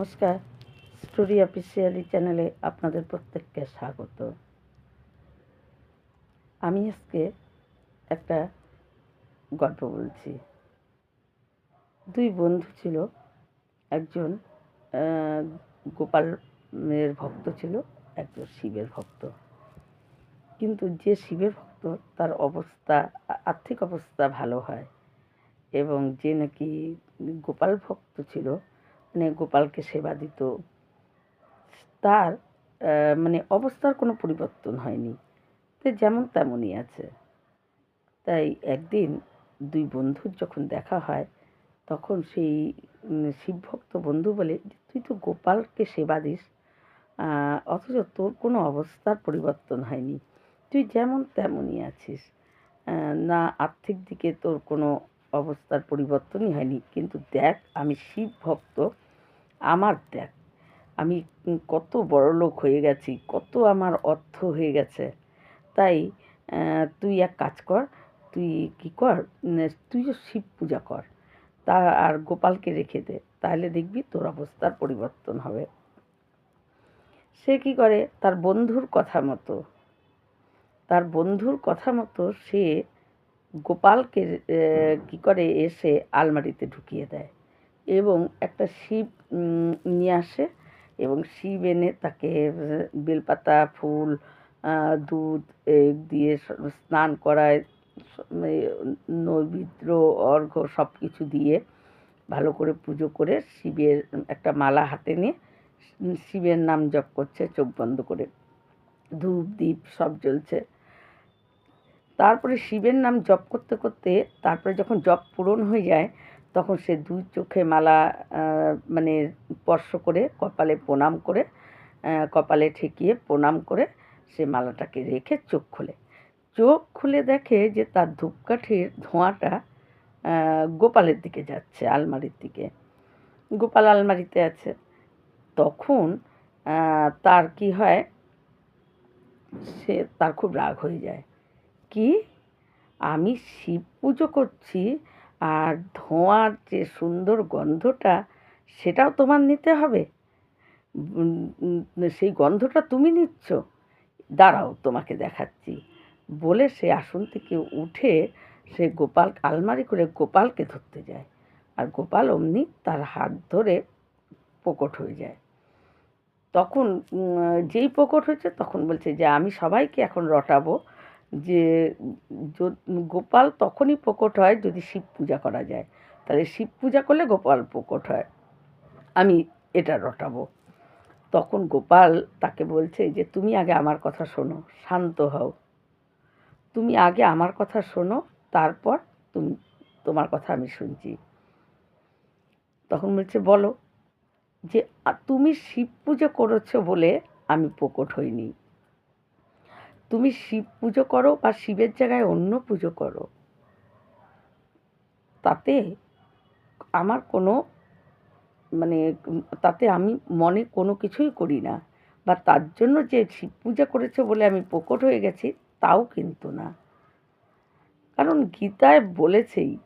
নমস্কার। Story officially চ্যানেলে আপনাদের প্রত্যেককে স্বাগত। আমি আজকে একটা গল্প বলছি। দুই বন্ধু ছিল। একজন গোপালের ভক্ত ছিল, একজন শিবের ভক্ত। কিন্তু যে শিবের ভক্ত, তার অবস্থা, আর্থিক অবস্থা ভালো হয়। এবং যে নাকি গোপাল ভক্ত ছিল মানে গোপালকে সেবা দিত। তার মানে অবস্থার কোনো পরিবর্তন হয়নি। তো যেমন তেমনই আছে। তাই একদিন দুই বন্ধুর যখন দেখা হয়, তখন সেই শিবভক্ত বন্ধু বলে তুই তো গোপালকে সেবা দিস অথচ তোর কোনো অবস্থার পরিবর্তন হয়নি। তুই যেমন তেমনই আছিস। না, আর্থিক দিকে তোর কোনো অবস্থার পরিবর্তনই হয়নি। কিন্তু দেখ, আমি শিব ভক্ত আমার দেখ, আমি কত বড় লোক হয়ে গেছি, কত আমার অর্থ হয়ে গেছে। তাই তুই এক কাজ কর, তুই কি কর তুই শিব পূজা কর, তা আর গোপালকে রেখে দে, তাহলে দেখবি তোর অবস্থার পরিবর্তন হবে। সে কি করে? তার বন্ধুর কথা মতো। তার বন্ধুর কথা মতো সে গোপালকে কি করে? এসে আলমারিতে ঢুকিয়ে দেয়। এবং একটা শিব নিয়ে আসে এবং শিব এনে তাকে বেলপাতা, ফুল দুধ দিয়ে স্নান করায় নৈবেদ্য, অর্ঘ্য সব কিছু দিয়ে ভালো করে পুজো করে শিবের একটা মালা হাতে নিয়ে শিবের নাম জপ করছে, চোখ বন্ধ করে। ধূপ দ্বীপ সব জ্বলছে। তারপরে শিবের নাম জপ করতে করতে, তারপরে যখন জপ পূরণ হয়ে যায় তখন সে দুই চোখে মালা মানে স্পর্শ করে কপালে প্রণাম করে কপালে ঠেকিয়ে প্রণাম করে সে মালাটাকে রেখে চোখ খুলে। চোখ খুলে দেখে যে তার ধূপকাঠির ধোঁয়াটা গোপালের দিকে যাচ্ছে, আলমারির দিকে। গোপাল আলমারিতে আছে। তখন তার কি হয়, সে তার খুব রাগ হয়ে যায়। কি? আমি শিব পুজো করছি আর ধোঁয়ার যে সুন্দর গন্ধটা, সেটাও তোমার নিতে হবে। সেই গন্ধটা তুমি নিচ্ছ। দাঁড়াও, তোমাকে দেখাচ্ছি। বলে সে আসন থেকে উঠে সে গোপাল, আলমারি করে গোপালকে ধরতে যায়। আর গোপাল অমনি তার হাত ধরে পোকট হয়ে যায়। তখন যেই প্রকট হয়েছে তখন বলছে যে, আমি সবাইকে এখন রটাবো। যে গোপাল তখনই প্রকট হয় যদি শিব পূজা করা যায়। তাহলে শিব পূজা করলে গোপাল প্রকট হয়। আমি এটা রটাবো। তখন গোপাল তাকে বলছে যে, তুমি আগে আমার কথা শোনো, শান্ত হও। তুমি আগে আমার কথা শোনো, তারপর তুমি, তোমার কথা আমি শুনছি। তখন বলছে, বলো যে তুমি শিব পুজো করেছ বলে আমি প্রকট হইনি। তুমি শিব পুজো করো বা শিবের জায়গায় অন্য পুজো করো। তাতে আমার কোনো মানে তাতে আমি মনে কোনো কিছুই করি না। বা তার জন্য যে শিব পূজা করেছে বলে আমি প্রকট হয়ে গেছি, তাও কিন্তু না। কারণ গীতায় বলেছেই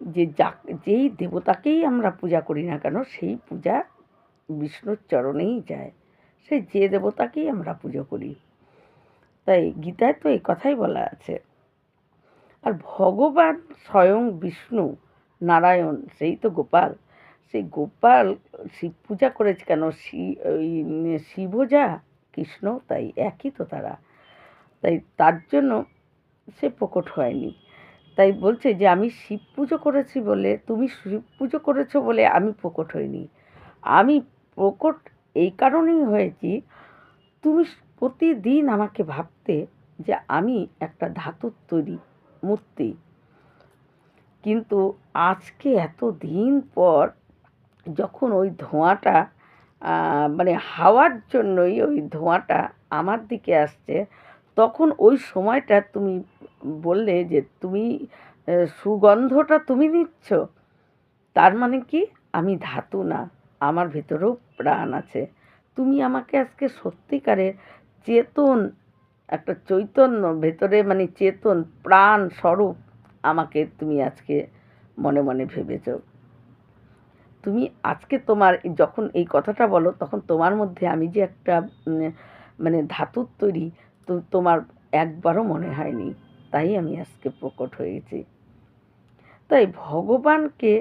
যে যা যেই দেবতাকেই আমরা পূজা করি না কেন, সেই পূজা বিষ্ণুর চরণেই যায়। সে যে দেবতাকেই আমরা পুজো করি। তাই গীতায় তো এই কথাই বলা আছে। আর ভগবান স্বয়ং বিষ্ণু, নারায়ণ, সেই তো গোপাল। সেই গোপাল শিব পূজা করেছে কেন? শি- ওই শিবও যা কৃষ্ণ, তাই একই তো তারা। তাই তার জন্য সে প্রকট হয়নি। তাই বলছে যে, আমি শিব পুজো করেছি বলে, তুমি শিব পুজো করেছ বলে আমি প্রকট হইনি। আমি প্রকট এই কারণেই হয়েছি, তুমি প্রতিদিন আমাকে ভাবতে যে আমি একটা ধাতুর তৈরি মূর্তি। কিন্তু আজকে এত দিন পর যখন ওই ধোঁয়াটা মানে হাওয়ার জন্যই ওই ধোঁয়াটা আমার দিকে আসছে, তখন ওই সময়টা তুমি বললে যে তুমি সুগন্ধটা তুমি নিচ্ছ। তার মানে কি? আমি ধাতু না, আমার ভেতরেও প্রাণ আছে। তুমি আমাকে আজকে সত্যিকারের চেতন, একটা চৈতন্য ভেতরে মানে চেতন, প্রাণ স্বরূপ আমাকে তুমি আজকে মনে মনে ভেবেছ। তুমি আজকে তোমার যখন এই কথাটা বলো, তখন তোমার মধ্যে আমি যে একটা মানে ধাতুর তৈরি, তো তোমার একবারও মনে হয়নি। তাই আমি আজকে প্রকট হয়েছি তাই ভগবানকে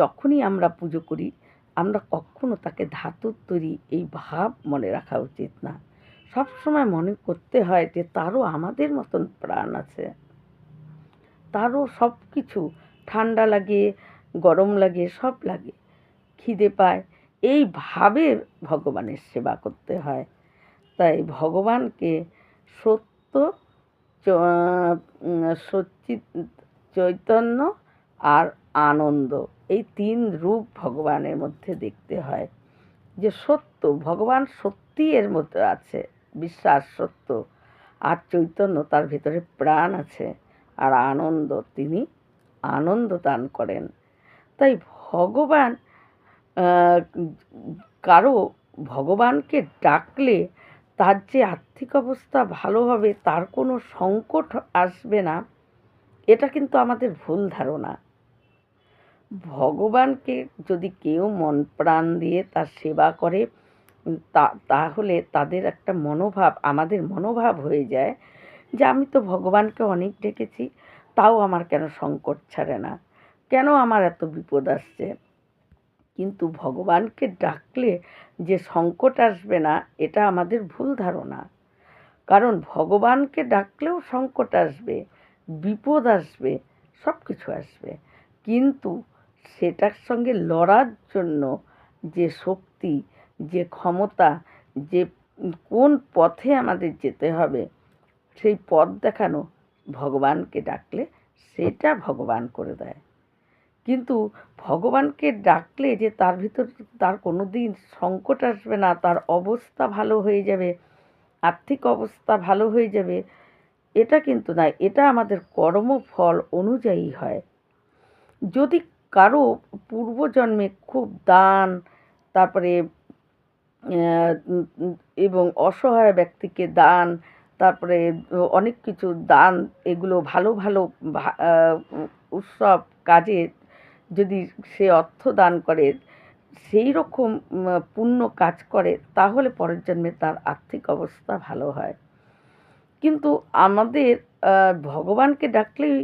যখনই আমরা পুজো করি আমরা কখনো তাকে ধাতুর তৈরি এই ভাব মনে রাখা উচিত না। সব সময় মনে করতে হয় যে তারও আমাদের মতন প্রাণ আছে। তারও সব কিছু ঠান্ডা লাগে, গরম লাগে, সব লাগে। খিদে পায়। এই ভাবে ভগবানের সেবা করতে হয়। তাই ভগবানকে সত্য সচ্চিত চৈতন্য আর আনন্দ এই তিন রূপ ভগবানের মধ্যে দেখতে হয়। যে সত্য, ভগবান সত্যি এর মধ্যে আছে, বিশ্বাস সত্য, আর চৈতন্য তার ভিতরে প্রাণ আছে, আর আনন্দ, তিনি আনন্দ দান করেন। তাই ভগবান কারও ভগবানকে ডাকলে তার যে আর্থিক অবস্থা ভালো হবে, তার কোনো সংকট আসবে না, এটা কিন্তু আমাদের ভুল ধারণা। ভগবানকে যদি কেউ মন প্রাণ দিয়ে তার সেবা করে তা, তাহলে তাদের একটা মনোভাব, আমাদের মনোভাব হয়ে যায় যে আমি তো ভগবানকে অনেক ডেকেছি, তাও আমার কেন সংকট ছাড়ে না? কেন আমার এত বিপদ আসছে? কিন্তু ভগবানকে ডাকলে যে সংকট আসবে না, এটা আমাদের ভুল ধারণা। কারণ ভগবানকে ডাকলেও সংকট আসবে, বিপদ আসবে সব কিছু আসবে। কিন্তু সেটার সঙ্গে লড়ার জন্য যে শক্তি, যে ক্ষমতা, যে কোন পথে আমাদের যেতে হবে, সেই পথ দেখানো ভগবানকে ডাকলে সেটা ভগবান করে দেয়। কিন্তু ভগবানকে ডাকলে যে তার ভিতর তার কোনো দিন সংকট আসবে না, তার অবস্থা ভালো হয়ে যাবে, আর্থিক অবস্থা ভালো হয়ে যাবে, এটা কিন্তু না এটা আমাদের কর্মফল অনুযায়ী হয়। যদি কারও পূর্বজন্মে খুব দান, তারপরে এবং অসহায় ব্যক্তিকে দান, তারপরে অনেক কিছু দান, এগুলো ভালো ভালো উৎসব, কাজে যদি সে অর্থ দান করে, সেই রকম পুণ্য কাজ করে, তাহলে পরের জন্মে তার আর্থিক অবস্থা ভালো হয়। কিন্তু আমাদের ভগবানকে ডাকলেই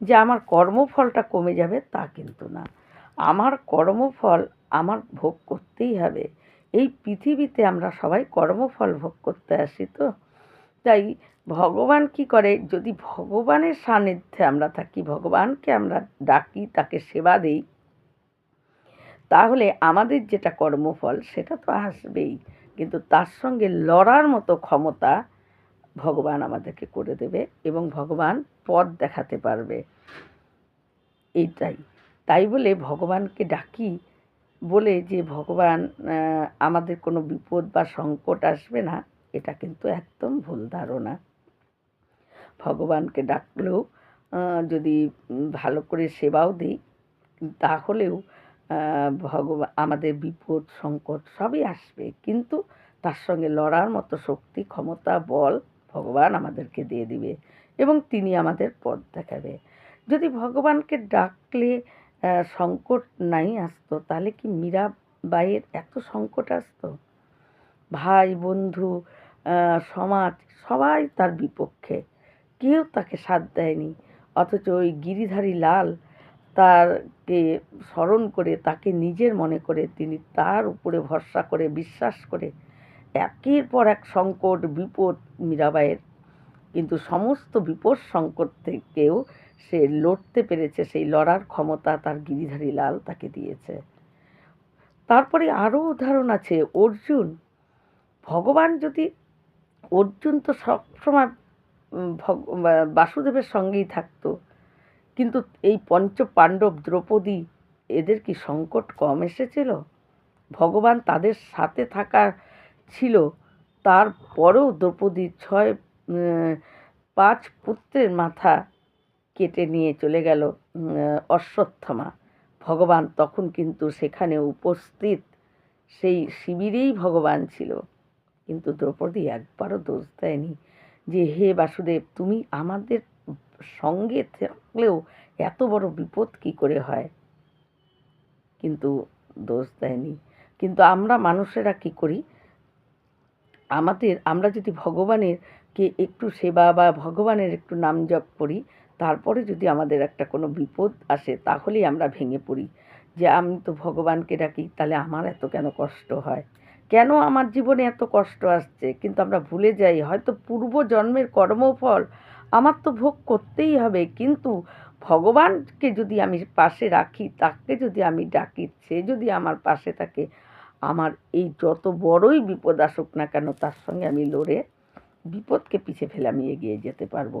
যে আমার কর্মফলটা কমে যাবে তা কিন্তু না। আমার কর্মফল আমার ভোগ করতেই হবে। এই পৃথিবীতে আমরা সবাই কর্মফল ভোগ করতে আসি তো। তাই ভগবান কি করে? যদি ভগবানের সান্নিধ্যে আমরা থাকি, ভগবানকে আমরা ডাকি, তাকে সেবা দিই, তাহলে আমাদের যেটা কর্মফল সেটা তো আসবেই। কিন্তু তার সঙ্গে লড়ার মতো ক্ষমতা ভগবান আমাদেরকে করে দেবে এবং ভগবান পথ দেখাতে পারবে। এইটাই। তাই বলে ভগবানকে ডাকি, বলে যে, ভগবান আমাদের কোনো বিপদ বা সংকট আসবে না। এটা কিন্তু একদম ভুল ধারণা। ভগবানকে ডাকলেও যদি ভালো করে সেবাও দিই, তাহলেও ভগবান আমাদের বিপদ, সংকট সবই আসবে। কিন্তু তার সঙ্গে লড়ার মতো শক্তি, ক্ষমতা, বল ভগবান আমাদেরকে দিয়ে দিবে। এবং তিনি আমাদের পথ দেখাবে। যদি ভগবানকে ডাকলে সংকট নাই আসতো, তাহলে কি মীরাবাইয়ের এত সংকট আসতো? ভাই, বন্ধু সমাজ, সবাই তার বিপক্ষে। কেউ তাকে সাথ দেয়নি, অথচ ওই গিরিধারী লাল তারকে স্মরণ করে, তাকে নিজের মনে করে, তিনি তার উপরে ভরসা করে, বিশ্বাস করে, একের পর এক সংকট, বিপদ মীরাবাইয়ের কিন্তু সমস্ত বিপদ সংকট থেকেও সে লড়তে পেরেছে, সেই লড়ার ক্ষমতা তার গিরিধারী লাল তাকে দিয়েছে। তারপরে আরও উদাহরণ আছে, অর্জুন, ভগবান যদি অর্জুন তো সবসময় ভগ- বাসুদেবের সঙ্গেই থাকতো, কিন্তু এই পঞ্চ পাণ্ডব দ্রৌপদী এদের কি সংকট কম এসেছিল? ভগবান তাদের সাথে থাকা ছিল, তারপরেও দ্রৌপদীর ছয় পাঁচ পুত্রের মাথা কেটে নিয়ে চলে গেল অশ্বত্থামা। ভগবান তখন কিন্তু সেখানে উপস্থিত। সেই শিবিরেই ভগবান ছিল। কিন্তু দ্রৌপদী একবারও দোষ দেয়নি যে, হে বাসুদেব, তুমি আমাদের সঙ্গে থাকলেও এত বড় বিপদ কি করে হয়? কিন্তু দোষ দেয়নি। কিন্তু আমরা মানুষেরা কি করি? আমাদের, আমরা যদি ভগবানের কে একটু সেবা বা ভগবানের একটু নাম জপ করি, তারপরে যদি আমাদের একটা কোনো বিপদ আসে, তাহলেই আমরা ভেঙে পড়ি। যে আমি তো ভগবানকে ডাকি, তাহলে আমার এত কেন কষ্ট হয়? কেন আমার জীবনে এত কষ্ট আসছে? কিন্তু আমরা ভুলে যাই। হয়তো পূর্ব জন্মের কর্মফল আমার তো ভোগ করতেই হবে, কিন্তু ভগবানকে যদি আমি পাশে রাখি, তাকে যদি আমি ডাকি, সে যদি আমার পাশে থাকে আমার এই যত বড়ই বিপদ আসুক না কেন, তার সঙ্গে আমি লড়ে বিপদকে পিছে ফেলে আমি এগিয়ে যেতে পারব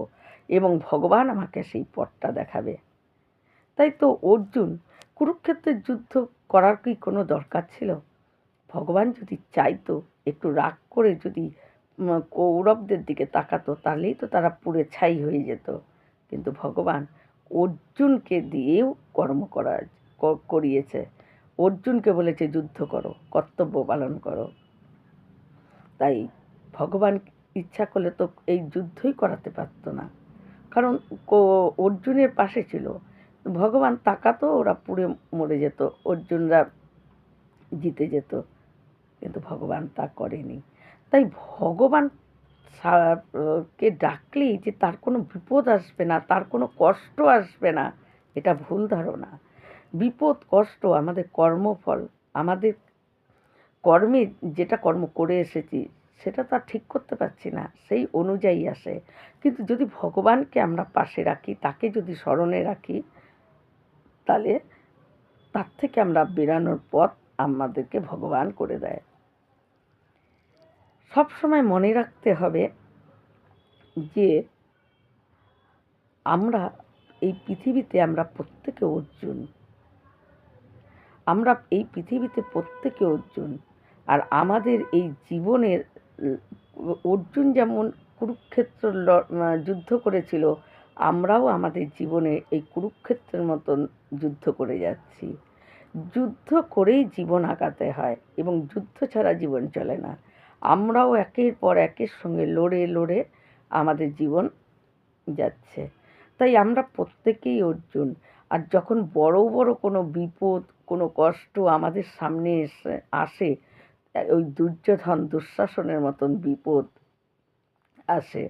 এবং ভগবান আমাকে সেই পথটা দেখাবে। তাই তো অর্জুন, কুরুক্ষেত্রের যুদ্ধ করার কি কোনো দরকার ছিল? ভগবান যদি চাইতো, একটু রাগ করে যদি কৌরবদের দিকে তাকাতো, তাহলেই তো তারা পুড়ে ছাই হয়ে যেত। কিন্তু ভগবান অর্জুনকে দিয়েও কর্ম করা করিয়েছে। অর্জুনকে বলেছে, যুদ্ধ করো, কর্তব্য পালন করো। তাই ভগবান ইচ্ছা করলে তো এই যুদ্ধই করাতে পারতো না। কারণ অর্জুনের পাশে ছিল। ভগবান তাকাতো, ওরা পুড়ে মরে যেত, অর্জুনরা জিতে যেত, কিন্তু ভগবান তা করেনি। তাই ভগবান কে ডাকলেই যে তার কোনো বিপদ আসবে না, তার কোনো কষ্ট আসবে না, এটা ভুল ধারণা। বিপদ, কষ্ট, আমাদের কর্মফল, আমাদের কর্মে যেটা কর্ম করে এসেছি, সেটা তো ঠিক করতে পারছি না, সেই অনুযায়ী আসে। কিন্তু যদি ভগবানকে আমরা পাশে রাখি, তাকে যদি স্মরণে রাখি, তাহলে তার থেকে আমরা বেরানোর পথ আমাদেরকে ভগবান করে দেয়। সব সময় মনে রাখতে হবে যে আমরা এই পৃথিবীতে আমরা প্রত্যেকে অর্জুন। আমরা এই পৃথিবীতে প্রত্যেকে অর্জুন। আর আমাদের এই জীবনের অর্জুন যেমন কুরুক্ষেত্র যুদ্ধ করেছিল, আমরাও আমাদের জীবনে এই কুরুক্ষেত্রের মতন যুদ্ধ করে যাচ্ছি। যুদ্ধ করেই জীবন আগাতে হয় এবং যুদ্ধ ছাড়া জীবন চলে না। আমরাও একের পর একের সঙ্গে লড়ে লড়ে আমাদের জীবন যাচ্ছে। তাই আমরা প্রত্যেকেই অর্জুন। আর যখন বড় বড় কোনো বিপদ কোনো কষ্ট আমাদের সামনে এসে, আসে, ওই দুর্যোধন দুঃশাসনের মতন বিপদ আসে।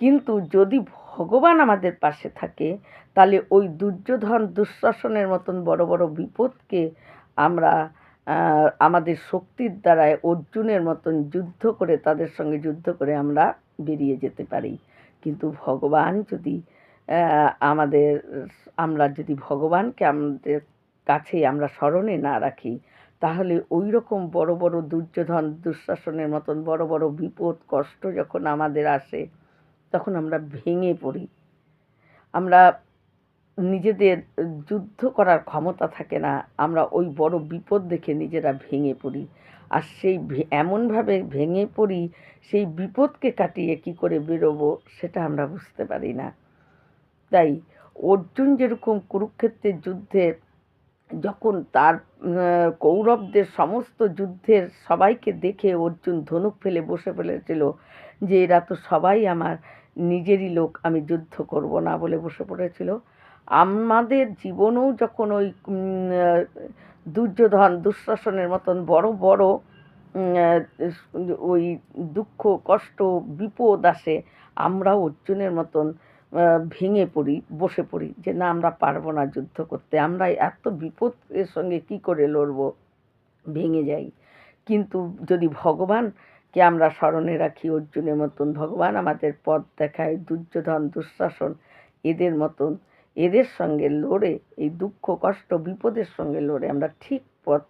কিন্তু যদি ভগবান আমাদের পাশে থাকে, তাহলে ওই দুর্যোধন দুঃশাসনের মতন বড় বড় বিপদকে আমরা আমাদের শক্তির দ্বারায় অর্জুনের মতন যুদ্ধ করে, তাদের সঙ্গে যুদ্ধ করে আমরা বেরিয়ে যেতে পারি। কিন্তু ভগবান যদি আমাদের, আমরা যদি ভগবানকে আমাদের কাছে আমরা স্মরণে না রাখি, তাহলে ওই রকম বড় বড় দুর্যোধন দুঃশাসনের মতন বড় বড় বিপদ, কষ্ট যখন আমাদের আসে, তখন আমরা ভেঙে পড়ি। আমরা নিজেদের যুদ্ধ করার ক্ষমতা থাকে না, আমরা ওই বড় বিপদ দেখে নিজেরা ভেঙে পড়ি। আর সেই এমনভাবে ভেঙে পড়ি, সেই বিপদকে কাটিয়ে কি করে বেরোবো সেটা আমরা বুঝতে পারি না। তাই অর্জুন যেরকম কুরুক্ষেত্রের যুদ্ধে যখন তার কৌরবদের সমস্ত যুদ্ধের সবাইকে দেখে অর্জুন ধনুক ফেলে বসে ফেলেছিল যে এরা তো সবাই আমার নিজেরই লোক, আমি যুদ্ধ করব না বলে বসে পড়েছিল। আমাদের জীবনেও যখন ওই দুর্যোধন দুঃশাসনের মতন বড় বড় ওই দুঃখ, কষ্ট, বিপদ আসে, আমরাও অর্জুনের মতন ভেঙে পড়ি, বসে পড়ি যে না, আমরা পারব না যুদ্ধ করতে। আমরা এত বিপদের সঙ্গে কি করে লড়বো? ভেঙে যাই। কিন্তু যদি ভগবানকে আমরা স্মরণে রাখি, অর্জুনের মতন ভগবান আমাদের পথ দেখায়, দুর্যোধন, দুঃশাসন, এদের মতন, এদের সঙ্গে লড়ে, এই দুঃখ, কষ্ট, বিপদের সঙ্গে লড়ে আমরা ঠিক পথ,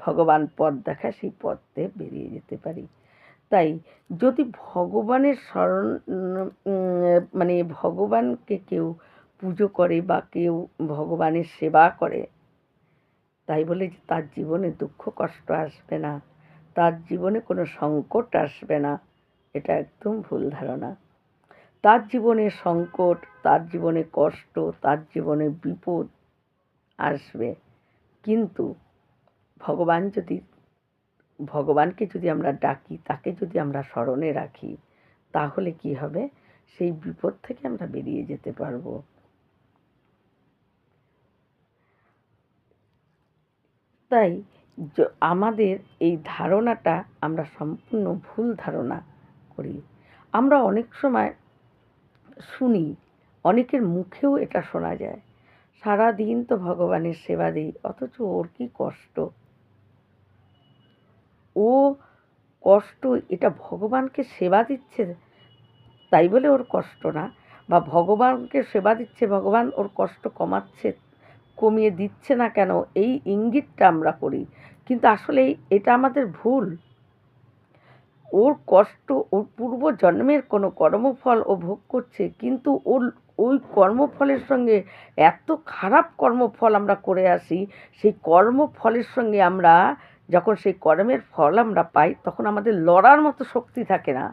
ভগবান পথ দেখায়, সেই পথে বেরিয়ে যেতে পারি। তাই যদি ভগবানের স্মরণ মানে ভগবানকে কেউ পুজো করে বা কেউ ভগবানের সেবা করে, তাই বলে যে তার জীবনে দুঃখ কষ্ট আসবে না, তার জীবনে কোনো সংকট আসবে না, এটা একদম ভুল ধারণা। তার জীবনে সংকট, তার জীবনে কষ্ট, তার জীবনে বিপদ আসবে। কিন্তু ভগবান যদি ভগবানকে যদি আমরা ডাকি, তাকে যদি আমরা স্মরণে রাখি, তাহলে কি হবে? সেই বিপদ থেকে আমরা বেরিয়ে যেতে পারব। তাই আমাদের এই ধারণাটা আমরা সম্পূর্ণ ভুল ধারণা করি। আমরা অনেক সময় শুনি, অনেকের মুখেও এটা শোনা যায়। সারা দিন তো ভগবানের সেবা দিই, অথচ ওর কি কষ্ট? ও কষ্ট, এটা ভগবানকে সেবা দিচ্ছে? তাই বলে ওর কষ্ট না? বা ভগবানকে সেবা দিচ্ছে, ভগবান ওর কষ্ট কমাচ্ছে, কমিয়ে দিচ্ছে না কেন? এই ইঙ্গিতটা আমরা করি। কিন্তু আসলে এটা আমাদের ভুল। ওর কষ্ট, ওর পূর্ব জন্মের কোনো কর্মফল ও ভোগ করছে, কিন্তু ওর, ওই কর্মফলের সঙ্গে এত খারাপ কর্মফল আমরা করে আসি, সেই কর্মফলের সঙ্গে আমরা যখন সেই কর্মের ফল আমরা পাই, তখন আমাদের লড়ার মতো শক্তি থাকে না।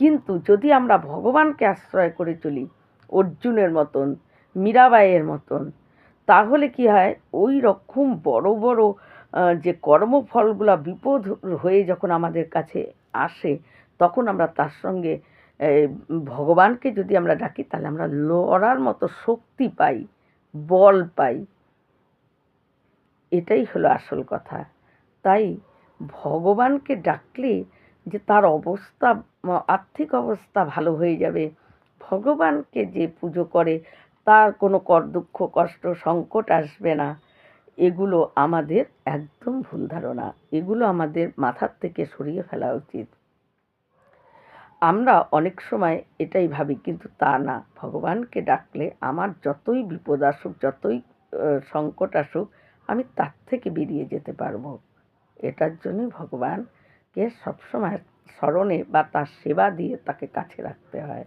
কিন্তু যদি আমরা ভগবানকে আশ্রয় করে চলি, অর্জুনের মতন, মীরাবাইয়ের মতন, তাহলে কি হয়? ওই রকম বড় বড় যে কর্মফলগুলো বিপদ হয়ে যখন আমাদের কাছে আসে, তখন আমরা তার সঙ্গে ভগবানকে যদি আমরা ডাকি, তাহলে আমরা লড়ার মতো শক্তি পাই, বল পাই। এটাই হলো আসল কথা। তাই ভগবানকে ডাকলে যে তার অবস্থা, আর্থিক অবস্থা ভালো হয়ে যাবে। ভগবানকে যে পুজো করে তার কোনো কর দুঃখ, কষ্ট, সংকট আসবে না। এগুলো আমাদের একদম ভুল ধারণা। এগুলো আমাদের মাথার থেকে সরিয়ে ফেলা উচিত। আমরা অনেক সময় এটাই ভাবি, কিন্তু তা না। ভগবানকে ডাকলে আমার যতই বিপদ আসুক, যতই সংকট আসুক, আমি তার থেকে বেরিয়ে যেতে পারব। এটার জন্যই ভগবানকে সবসময় স্মরণে বা তার সেবা দিয়ে তাকে কাছে রাখতে হয়।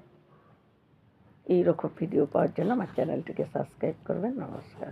এই রকম ভিডিও পাওয়ার জন্য আমার চ্যানেলটিকে সাবস্ক্রাইব করবেন। নমস্কার।